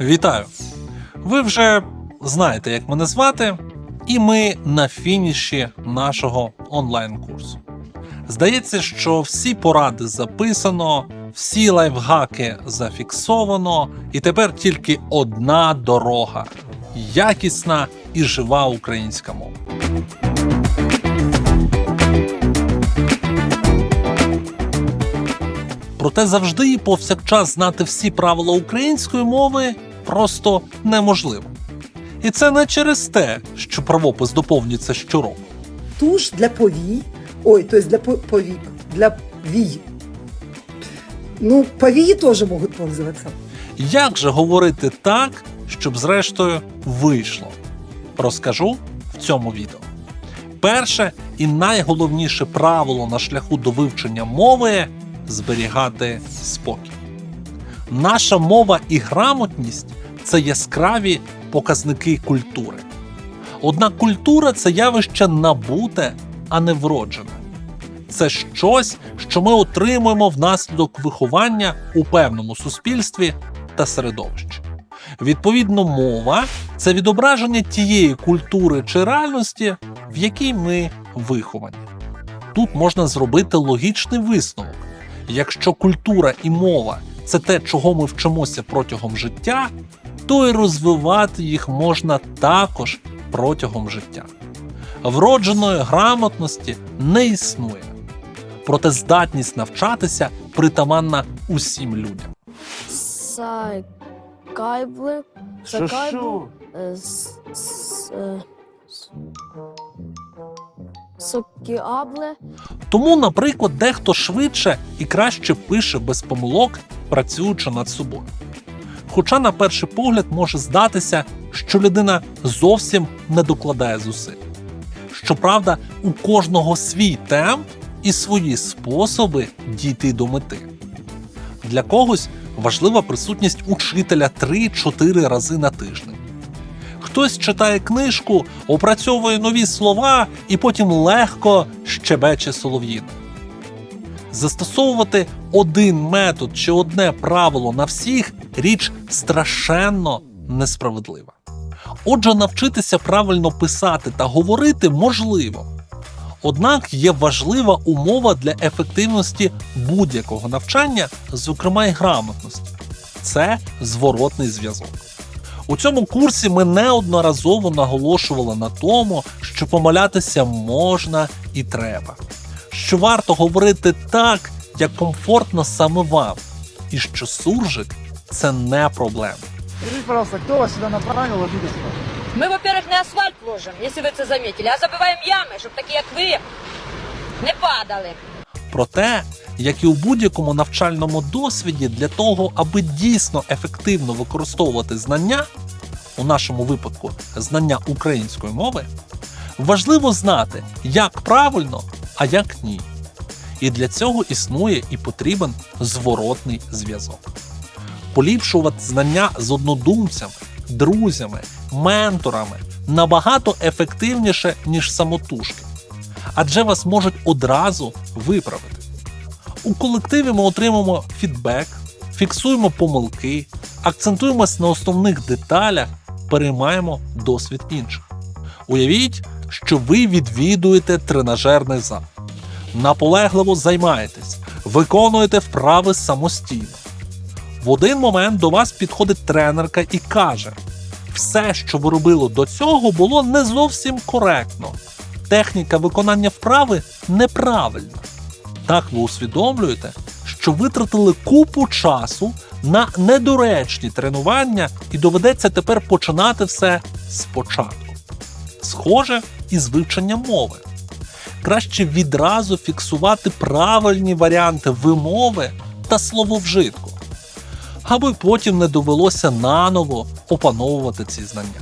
Вітаю! Ви вже знаєте, як мене звати, і ми на фініші нашого онлайн-курсу. Здається, що всі поради записано, всі лайфхаки зафіксовано, і тепер тільки одна дорога якісна і жива українська мова. Проте завжди і повсякчас знати всі правила української мови просто неможливо. І це не через те, що правопис доповнюється щороку. Тушь для повій. Ой, то есть для по- повік, для вій. Ну, повії теж можуть пользоваться. Як же говорити так, щоб зрештою вийшло? Розкажу в цьому відео. Перше і найголовніше правило на шляху до вивчення мови зберігати спокій. Наша мова і грамотність це яскраві показники культури. Однак культура це явище набуте, а не вроджене. Це щось, що ми отримуємо внаслідок виховання у певному суспільстві та середовищі. Відповідно, мова це відображення тієї культури чи реальності, в якій ми виховані. Тут можна зробити логічний висновок. Якщо культура і мова це те, чого ми вчимося протягом життя, то й розвивати їх можна також протягом життя. Вродженої грамотності не існує, проте здатність навчатися притаманна усім людям. Що що? е, е, Сокіабле. Тому, наприклад, дехто швидше і краще пише без помилок, працюючи над собою. Хоча, на перший погляд, може здатися, що людина зовсім не докладає зусиль. Щоправда, у кожного свій темп і свої способи дійти до мети. Для когось важлива присутність учителя 3-4 рази на тиждень. Хтось читає книжку, опрацьовує нові слова і потім легко щебече солов'їн. Застосовувати один метод чи одне правило на всіх річ страшенно несправедлива. Отже, навчитися правильно писати та говорити можливо. Однак є важлива умова для ефективності будь-якого навчання, зокрема й грамотності це зворотний зв'язок. У цьому курсі ми неодноразово наголошували на тому, що помилятися можна і треба, що варто говорити так, як комфортно саме вам, і що суржик це не проблема. Скажіть, пожалуйста, хто вас сюди направив сюди? Ми, во-первых, не асфальт ложимо, якщо ви це замітили, а забиваємо ями, щоб такі, як ви, не падали. Проте, як і у будь-якому навчальному досвіді, для того, аби дійсно ефективно використовувати знання, у нашому випадку знання української мови, важливо знати, як правильно, а як ні. І для цього існує і потрібен зворотний зв'язок. Поліпшувати знання з однодумцями, друзями, менторами набагато ефективніше, ніж самотужки адже вас можуть одразу виправити. У колективі ми отримуємо фідбек, фіксуємо помилки, акцентуємось на основних деталях, переймаємо досвід інших. Уявіть, що ви відвідуєте тренажерний зал, наполегливо займаєтесь, виконуєте вправи самостійно. В один момент до вас підходить тренерка і каже: все, що ви робили до цього, було не зовсім коректно техніка виконання вправи неправильна. Так ви усвідомлюєте, що витратили купу часу на недоречні тренування і доведеться тепер починати все спочатку. Схоже і з вивченням мови. Краще відразу фіксувати правильні варіанти вимови та слововжитку, аби потім не довелося наново опановувати ці знання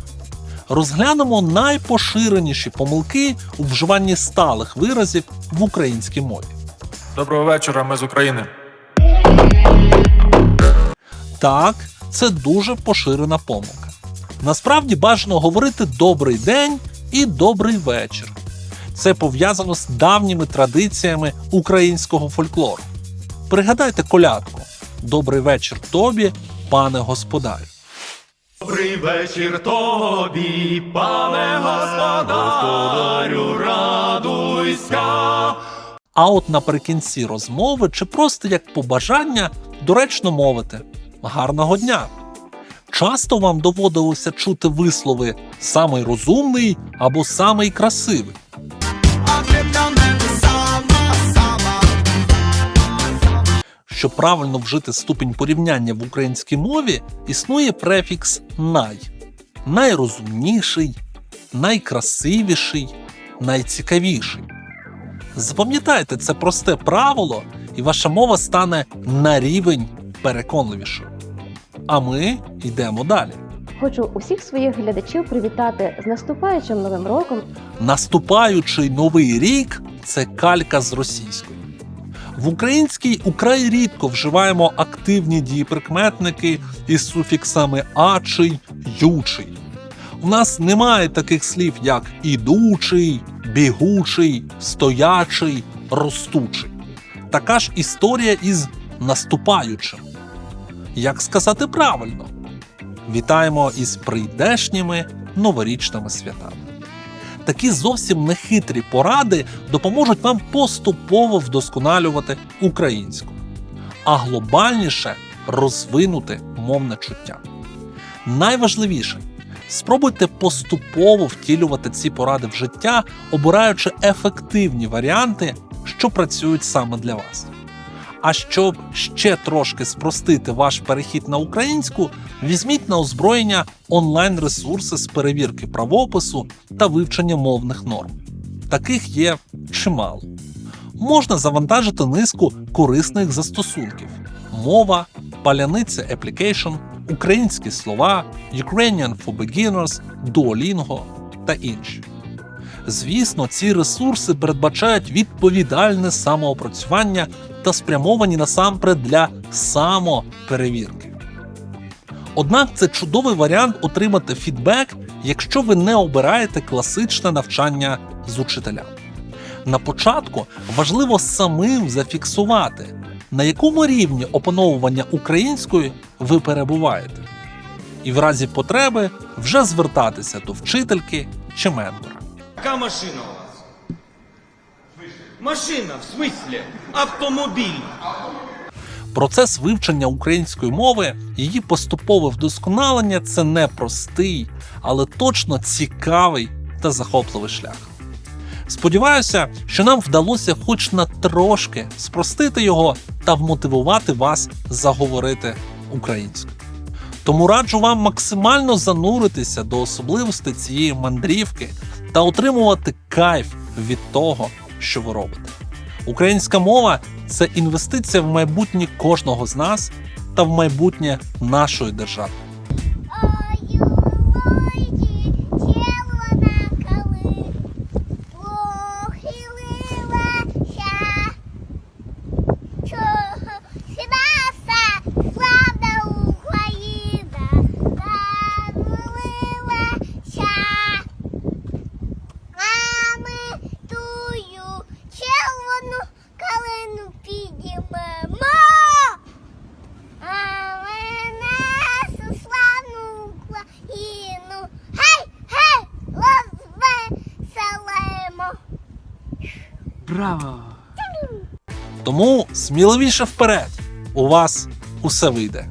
розглянемо найпоширеніші помилки у вживанні сталих виразів в українській мові. Доброго вечора, ми з України. Так, це дуже поширена помилка. Насправді бажано говорити добрий день і добрий вечір. Це пов'язано з давніми традиціями українського фольклору. Пригадайте колядку: Добрий вечір тобі, пане господарю. Добрий вечір тобі, пане господарю, радуйся. А от наприкінці розмови чи просто як побажання доречно мовити гарного дня. Часто вам доводилося чути вислови самий розумний або самий красивий. Щоб правильно вжити ступінь порівняння в українській мові, існує префікс най. Найрозумніший, найкрасивіший, найцікавіший. Запам'ятайте це просте правило, і ваша мова стане на рівень переконливішою. А ми йдемо далі. Хочу усіх своїх глядачів привітати з наступаючим новим роком. Наступаючий новий рік це калька з російської. В українській украй рідко вживаємо активні дієприкметники із суфіксами ачий, ючий. У нас немає таких слів, як ідучий, бігучий, стоячий, ростучий. Така ж історія із наступаючим. Як сказати правильно? Вітаємо із прийдешніми новорічними святами. Такі зовсім нехитрі поради допоможуть вам поступово вдосконалювати українську, а глобальніше розвинути мовне чуття. Найважливіше спробуйте поступово втілювати ці поради в життя, обираючи ефективні варіанти, що працюють саме для вас. А щоб ще трошки спростити ваш перехід на українську, візьміть на озброєння онлайн-ресурси з перевірки правопису та вивчення мовних норм. Таких є чимало. Можна завантажити низку корисних застосунків: мова, паляниця Application, українські слова, Ukrainian for Beginners, Duolingo та інші. Звісно, ці ресурси передбачають відповідальне самоопрацювання та спрямовані насамперед для самоперевірки. Однак це чудовий варіант отримати фідбек, якщо ви не обираєте класичне навчання з учителя. На початку важливо самим зафіксувати, на якому рівні опановування української ви перебуваєте, і в разі потреби вже звертатися до вчительки чи ментора. Яка машина? Машина, в смысле? Автомобіль. Процес вивчення української мови, її поступове вдосконалення це не простий, але точно цікавий та захопливий шлях. Сподіваюся, що нам вдалося хоч на трошки спростити його та вмотивувати вас заговорити українською. Тому раджу вам максимально зануритися до особливостей цієї мандрівки та отримувати кайф від того, що ви робите. Українська мова це інвестиція в майбутнє кожного з нас та в майбутнє нашої держави. Тому сміливіше вперед! У вас усе вийде.